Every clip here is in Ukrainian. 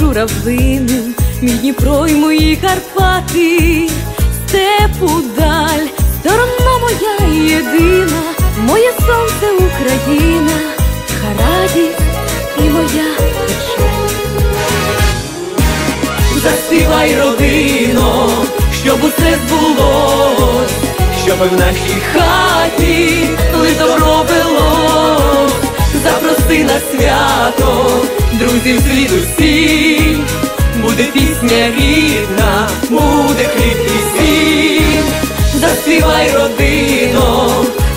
журавлиним, мій Дніпро й мої Карпати, степу даль, сторона моя єдина, моє сонце Україна, тиха радість і моя печаль. Заспівай, родино, щоб усе збулось, щоб в нашій хаті лиш добро вело, запроси на свято, друзів слід усіх, буде пісня рідна, буде хліб і сіль. Заспівай, родино,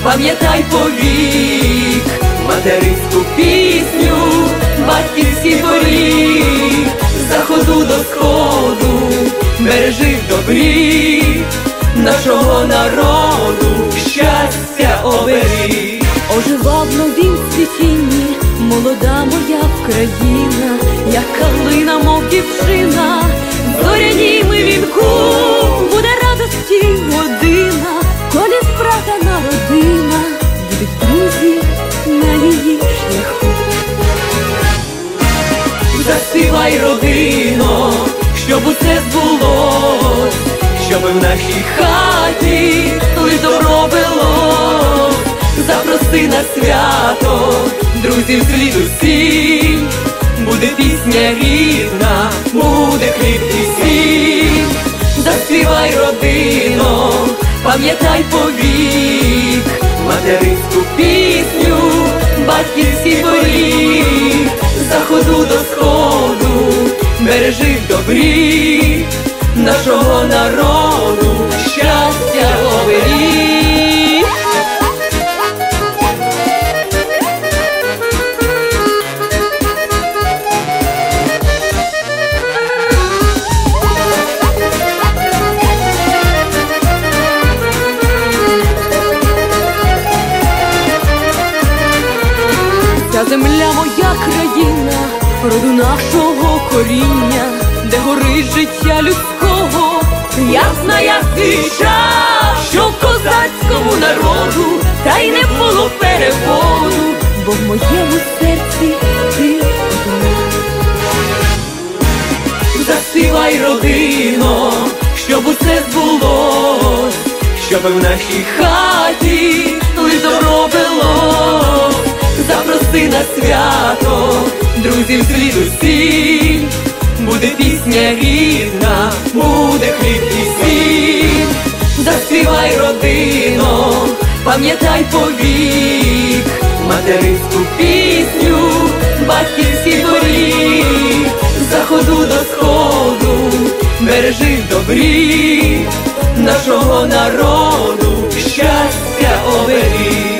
пам'ятай повік, материнську пісню, батьківський поріг, заходу до сходу, бережи в добрі, нашого народу, щастя оберіг. Ожива в новім світінні, молода моя Вкраїна, як калина, мов дівчина, в зорянім вінку буде радості година, коли спрагана родина, будуть друзі на її шляху. Заспівай, родино, щоб усе збулось, щоб в нашій хаті лиш добро було, запроси на свято, друзів слід усіх, буде пісня рідна, буде хліб і сіль. Заспівай, родино, пам'ятай повік, материнську пісню, батьківський поріг, заходу до сходу, бережи в добрі, нашого народу, Ця земля моя країна, роду нашого коріння, де горить життя людського, ясна як свіча, що в козацькому народу, та й не було переводу, бо в моєму серці ти одна. Заспівай, родино, щоб усе збулось, щоб в нашій хаті лиш добро на свято, друзів слід усіх, буде пісня рідна, буде хліб і сіль. Заспівай, родино, пам'ятай повік, материнську пісню, батьківський поріг, заходу до сходу, бережи добрі, нашого народу, щастя оберіг.